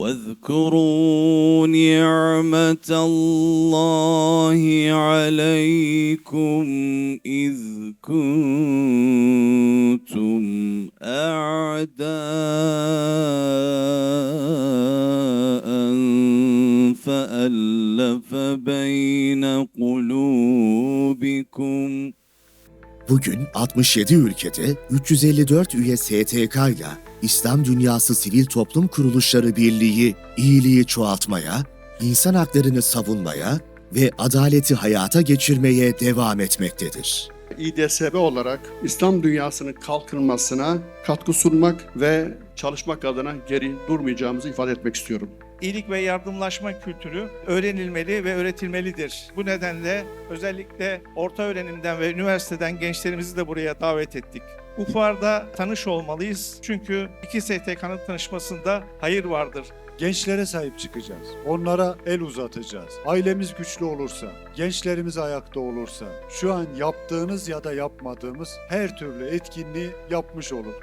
واذكروا نعمة الله عليكم إذ كنتم أعداء فألف بين قلوبكم Bugün 67 ülkede 354 üye STK ile İslam Dünyası Sivil Toplum Kuruluşları Birliği iyiliği çoğaltmaya, insan haklarını savunmaya ve adaleti hayata geçirmeye devam etmektedir. İDSB olarak İslam dünyasının kalkınmasına katkı sunmak ve çalışmak adına geri durmayacağımızı ifade etmek istiyorum. İyilik ve yardımlaşma kültürü öğrenilmeli ve öğretilmelidir. Bu nedenle özellikle orta öğrenimden ve üniversiteden gençlerimizi de buraya davet ettik. Bu fuarda tanış olmalıyız çünkü iki STK'nın tanışmasında hayır vardır. Gençlere sahip çıkacağız. Onlara el uzatacağız. Ailemiz güçlü olursa, gençlerimiz ayakta olursa, şu an yaptığınız ya da yapmadığımız her türlü etkinliği yapmış olur.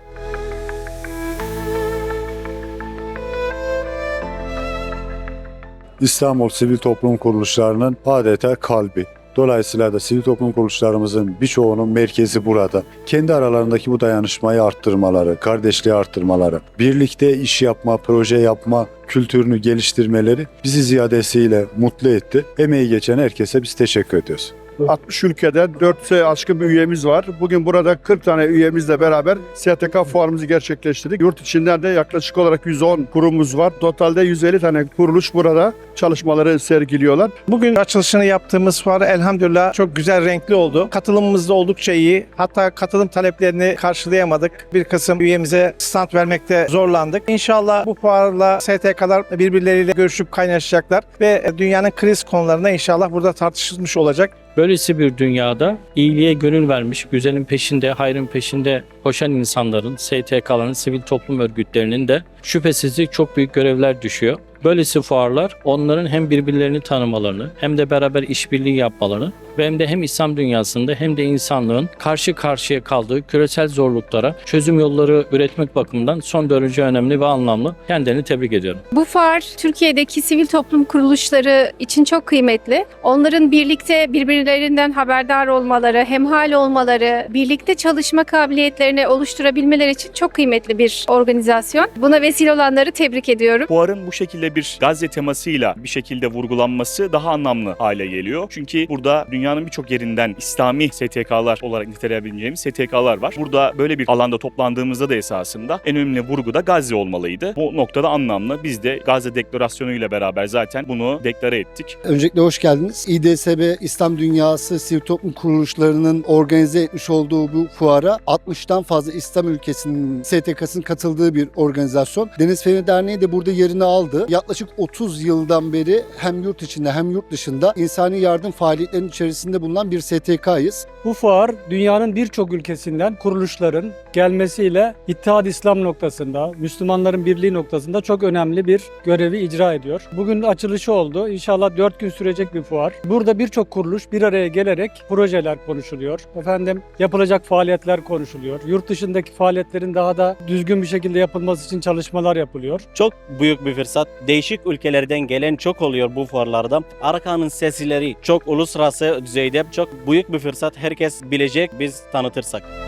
İstanbul Sivil Toplum Kuruluşlarının adeta kalbi. Dolayısıyla da sivil toplum kuruluşlarımızın birçoğunun merkezi burada. Kendi aralarındaki bu dayanışmayı arttırmaları, kardeşliği arttırmaları, birlikte iş yapma, proje yapma kültürünü geliştirmeleri bizi ziyadesiyle mutlu etti. Emeği geçen herkese biz teşekkür ediyoruz. 60 ülkede 4'e aşkın üyemiz var. Bugün burada 40 tane üyemizle beraber STK fuarımızı gerçekleştirdik. Yurt içinden de yaklaşık olarak 110 kurumumuz var. Totalde 150 tane kuruluş burada çalışmaları sergiliyorlar. Bugün açılışını yaptığımız fuar elhamdülillah çok güzel renkli oldu. Katılımımız da oldukça iyi. Hatta katılım taleplerini karşılayamadık. Bir kısım üyemize stand vermekte zorlandık. İnşallah bu fuarla STK'lar birbirleriyle görüşüp kaynaşacaklar ve dünyanın kriz konularına inşallah burada tartışılmış olacak. Böylesi bir dünyada iyiliğe gönül vermiş, güzelin peşinde, hayrın peşinde koşan insanların, STK'ların, sivil toplum örgütlerinin de şüphesizlik çok büyük görevler düşüyor. Böylesi fuarlar onların hem birbirlerini tanımalarını hem de beraber işbirliği yapmalarını ve hem de hem İslam dünyasında hem de insanlığın karşı karşıya kaldığı küresel zorluklara çözüm yolları üretmek bakımından son derece önemli ve anlamlı. Kendilerini tebrik ediyorum. Bu fuar Türkiye'deki sivil toplum kuruluşları için çok kıymetli. Onların birlikte birbirlerinden haberdar olmaları, hemhal olmaları, birlikte çalışma kabiliyetlerini oluşturabilmeleri için çok kıymetli bir organizasyon. Buna vesile olanları tebrik ediyorum. Fuarın bu şekilde bir Gazze temasıyla bir şekilde vurgulanması daha anlamlı hale geliyor. Çünkü burada dünyanın birçok yerinden İslami STK'lar olarak niteleyebileceğimiz STK'lar var. Burada böyle bir alanda toplandığımızda da esasında en önemli vurgu da Gazze olmalıydı. Bu noktada anlamlı. Biz de Gazze Deklarasyonu ile beraber zaten bunu deklare ettik. Öncelikle hoş geldiniz. İDSB İslam Dünyası Sivil Toplum Kuruluşlarının organize etmiş olduğu bu fuara 60'tan fazla İslam ülkesinin STK'sının katıldığı bir organizasyon. Deniz Feneri Derneği de burada yerini aldı. Yaklaşık 30 yıldan beri hem yurt içinde hem yurt dışında insani yardım faaliyetlerinin içerisinde bulunan bir STK'yız. Bu fuar dünyanın birçok ülkesinden kuruluşların gelmesiyle İttihad İslam noktasında, Müslümanların birliği noktasında çok önemli bir görevi icra ediyor. Bugün açılışı oldu. İnşallah 4 gün sürecek bir fuar. Burada birçok kuruluş bir araya gelerek projeler konuşuluyor. Efendim yapılacak faaliyetler konuşuluyor. Yurt dışındaki faaliyetlerin daha da düzgün bir şekilde yapılması için çalışmalar yapılıyor. Çok büyük bir fırsat. Değişik ülkelerden gelen çok oluyor bu fuarlarda. Arkanın sesleri çok uluslararası düzeyde çok büyük bir fırsat. Herkes bilecek biz tanıtırsak.